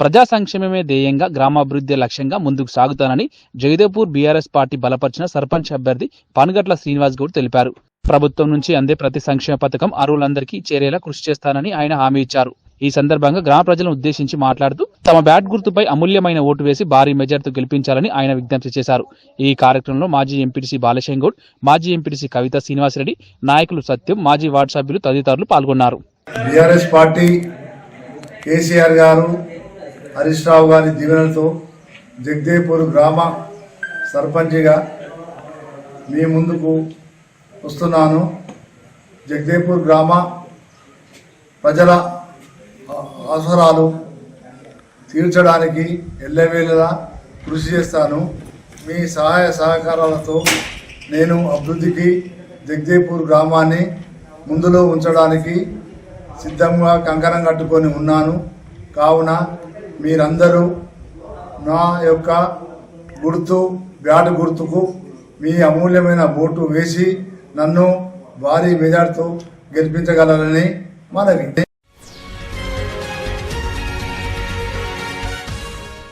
ప్రజా సంక్షేమమే ధ్యేయంగా గ్రామాభివృద్ధి లక్ష్యంగా ముందుకు సాగుతానని జగదేపూర్ బీఆర్ఎస్ పార్టీ బలపరిచిన సర్పంచ్ అభ్యర్థి పానుగట్ల శ్రీనివాస్ గౌడ్ తెలిపారు. ప్రభుత్వం నుంచి అందే ప్రతి సంక్షేమ పథకం అర్హులందరికీ చేరేలా కృషి చేస్తానని ఆయన హామీ ఇచ్చారు. ఈ సందర్భంగా గ్రామ ప్రజలను ఉద్దేశించి మాట్లాడుతూ తమ బ్యాట్ గుర్తుపై అమూల్యమైన ఓటు వేసి భారీ మెజార్టీతో గెలిపించాలని ఆయన విజ్ఞప్తి చేశారు. ఈ కార్యక్రమంలో మాజీ ఎంపీటీసీ బాలశంగౌడ్ గౌడ్ మాజీ ఎంపీటీసీ కవిత శ్రీనివాసరెడ్డి నాయకులు సత్యం మాజీ వార్డు సభ్యులు తదితరులు పాల్గొన్నారు. బీఆర్ఎస్ పార్టీ కేసీఆర్ గారు హరీష్ రావు గారి దీవెనలతో జగదేపూర్ గ్రామ సర్పంచిగా మీ ముందుకు వస్తున్నాను. జగదేపూర్ గ్రామ ప్రజల అవసరాలు తీర్చడానికి ఎల్లవేళలా కృషి చేస్తాను. మీ సహాయ సహకారాలతో నేను అభివృద్ధికి జగదేపూర్ గ్రామాన్ని ముందులో ఉంచడానికి సిద్ధంగా కంకణం కట్టుకొని ఉన్నాను. కావున మీరందరూ నా యొక్క గుర్తు బ్యాట్ గుర్తుకు మీ అమూల్యమైన ఓటు వేసి నన్ను భారీ మెజార్టీతో గెలిపించగలరని మనవి.